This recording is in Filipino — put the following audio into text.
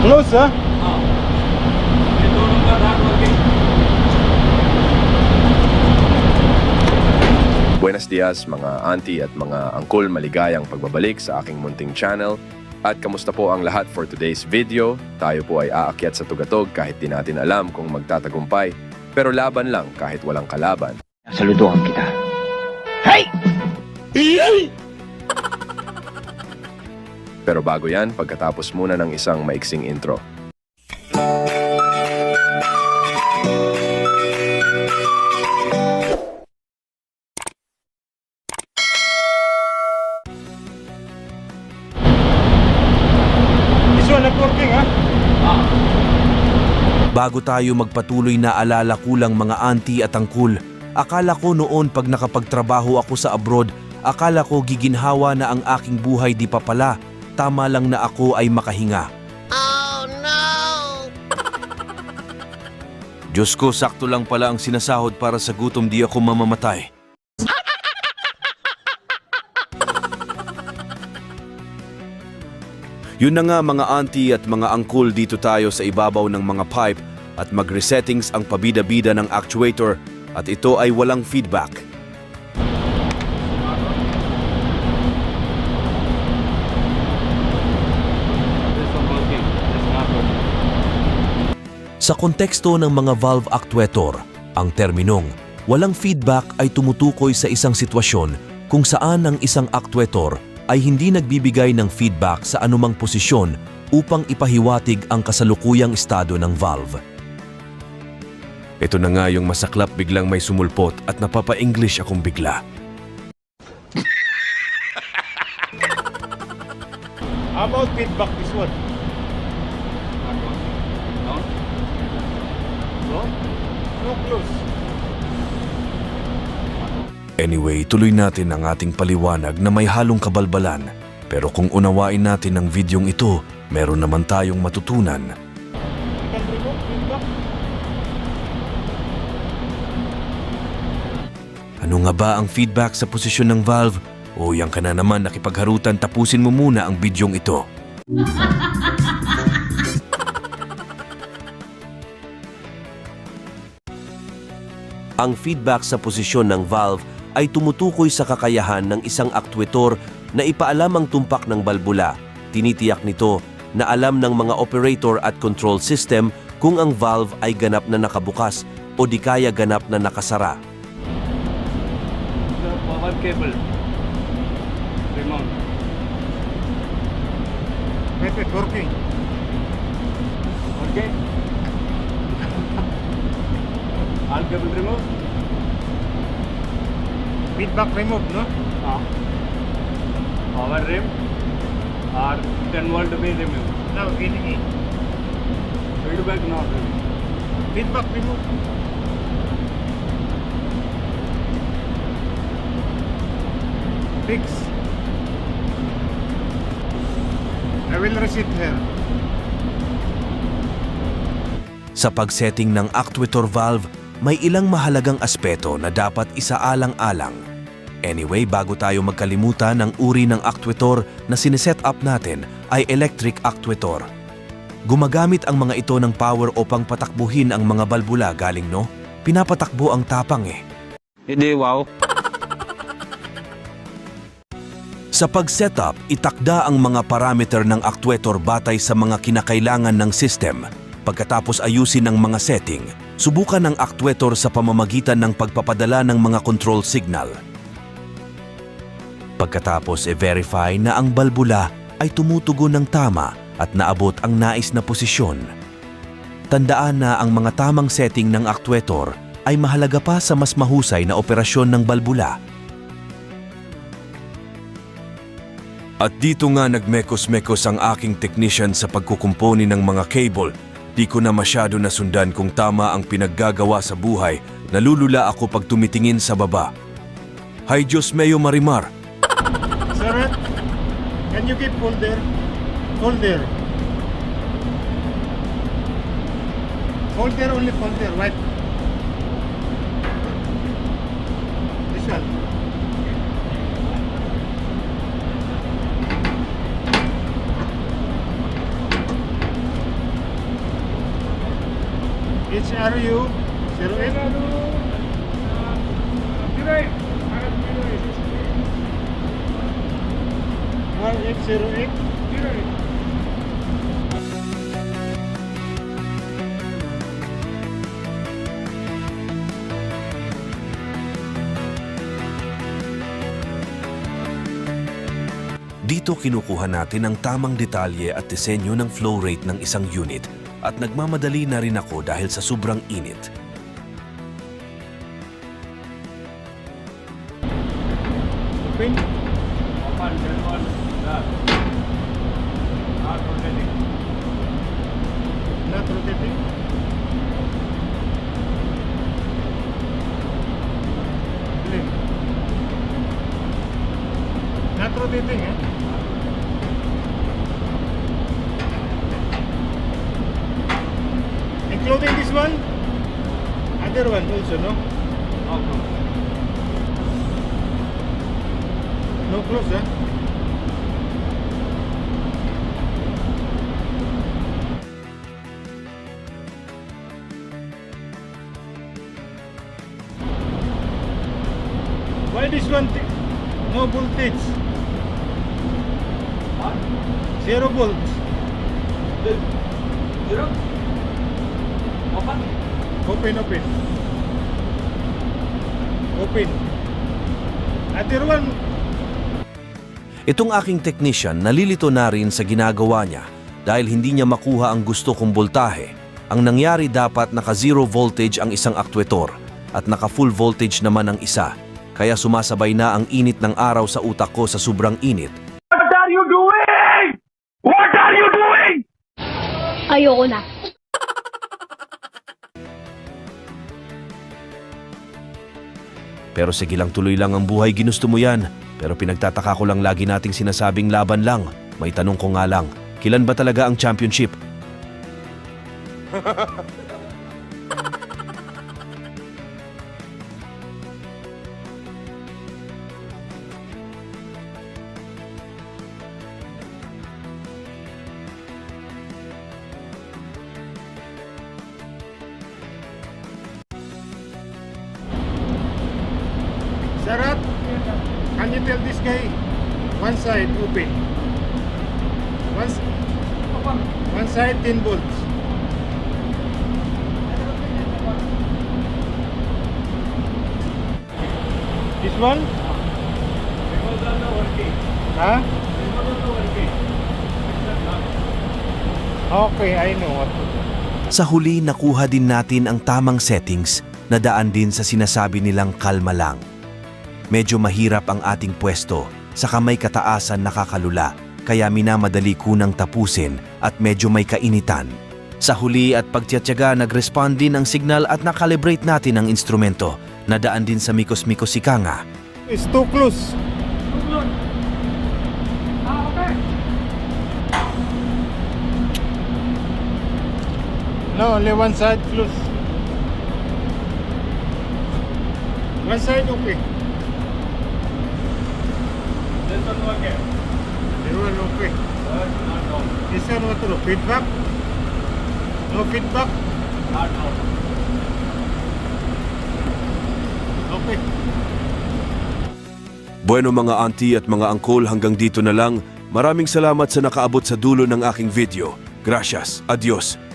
Close, ha? Buenos dias mga auntie at mga angkol maligayang pagbabalik sa aking munting channel. At kamusta po ang lahat for today's video? Tayo po ay aakyat sa tugatog kahit di natin alam kung magtatagumpay. Pero laban lang kahit walang kalaban. Saludohan kita. Hey! Pero bago yan, pagkatapos muna ng isang maiksing intro. Ha? Bago tayo magpatuloy na alala kulang mga auntie at angkul, akala ko noon pag nakapagtrabaho ako sa abroad, akala ko giginhawa na ang aking buhay di pa pala, tama lang na ako ay makahinga. Oh no! Diyos ko, sakto lang pala ang sinasahod para sa gutom di ako mamamatay. Yun na nga mga auntie at mga angkol dito tayo sa ibabaw ng mga pipe at mag-resettings ang pabida-bida ng actuator at ito ay walang feedback. Sa konteksto ng mga valve actuator, ang terminong walang feedback ay tumutukoy sa isang sitwasyon kung saan ang isang actuator ay hindi nagbibigay ng feedback sa anumang posisyon upang ipahiwatig ang kasalukuyang estado ng valve. Ito na nga yung masaklap biglang may sumulpot at napapa-English akong bigla. How about feedback, this one? No? No close. Anyway, tuloy natin ang ating paliwanag na may halong kabalbalan. Pero kung unawain natin ang videong ito, meron naman tayong matutunan. Ano nga ba ang feedback sa posisyon ng valve? O yan ka na naman nakipagharutan tapusin mo muna ang bidyong ito. Ang feedback sa posisyon ng valve ay tumutukoy sa kakayahan ng isang aktuator na ipaalam ang tumpak ng balbula. Tinitiyak nito na alam ng mga operator at control system kung ang valve ay ganap na nakabukas o di kaya ganap na nakasara. power cable remount wait, working. okay all cable remove Feedback remove, no? uh, power rim or 10 volt be removed Now, in, in feedback not removed feedback remove. Fix. I will reset her. Sa pagsetting ng actuator valve, may ilang mahalagang aspeto na dapat isaalang-alang. Anyway, bago tayo magkalimutan, ang uri ng actuator na sineset up natin ay electric actuator. Gumagamit ang mga ito ng power upang patakbuhin ang mga balbula galing no? Pinapatakbo ang tapang eh. Hindi, wow. Sa pag-setup, itakda ang mga parameter ng actuator batay sa mga kinakailangan ng system. Pagkatapos ayusin ang mga setting, subukan ang actuator sa pamamagitan ng pagpapadala ng mga control signal. Pagkatapos e-verify na ang balbula ay tumutugon ng tama at naabot ang nais na posisyon. Tandaan na ang mga tamang setting ng actuator ay mahalaga pa sa mas mahusay na operasyon ng balbula. At dito nga nagmekos-mekos ang aking technician sa pagkukumponi ng mga cable. Di ko na masyado nasundan kung tama ang pinaggagawa sa buhay. Nalulula ako pag tumitingin sa baba. Hay Diyos Mayo Marimar, Sir, can you keep hold there? Hold there. Hold there only, hold there, right? This one. HRU 08 R808 Dito kinukuha natin ang tamang detalye at disenyo ng flow rate ng isang unit at nagmamadali na rin ako dahil sa sobrang init. Including this one other one also no No close. no close eh Why this one no voltage? Zero volts. Zero? Open? Open, open. Open. Other one, Itong aking technician nalilito na rin sa ginagawa niya dahil hindi niya makuha ang gusto kong voltahe. Ang nangyari dapat naka zero voltage ang isang aktuetor at naka full voltage naman ang isa. Kaya sumasabay na ang init ng araw sa utak ko sa sobrang init Ayoko na. Pero sige lang tuloy lang ang buhay ginusto mo yan. Pero pinagtataka ko lang lagi nating sinasabing laban lang. May tanong ko nga lang, kilan ba talaga ang championship? Tell this guy one side open? One, one side 10 volts. This one? Because of the working. Huh? Okay, I know. Sa huli nakuha din natin ang tamang settings na daan din sa sinasabi nilang kalma lang. Medyo mahirap ang ating pwesto sa kamay kataasan nakakalula kaya minamadali ko nang tapusin at medyo may kainitan. Sa huli at pagtiyatyaga nag-respond din ang signal at nakalibrate natin ang instrumento na daan din sa mikos-mikos ikanga. It's too close. Ah, okay. No, only one side close. One side okay. Okay. This one what do? Feedback? No feedback? Not down. Okay. Bueno mga auntie at mga angkol hanggang dito na lang. Maraming salamat sa nakaabot sa dulo ng aking video. Gracias. Adios.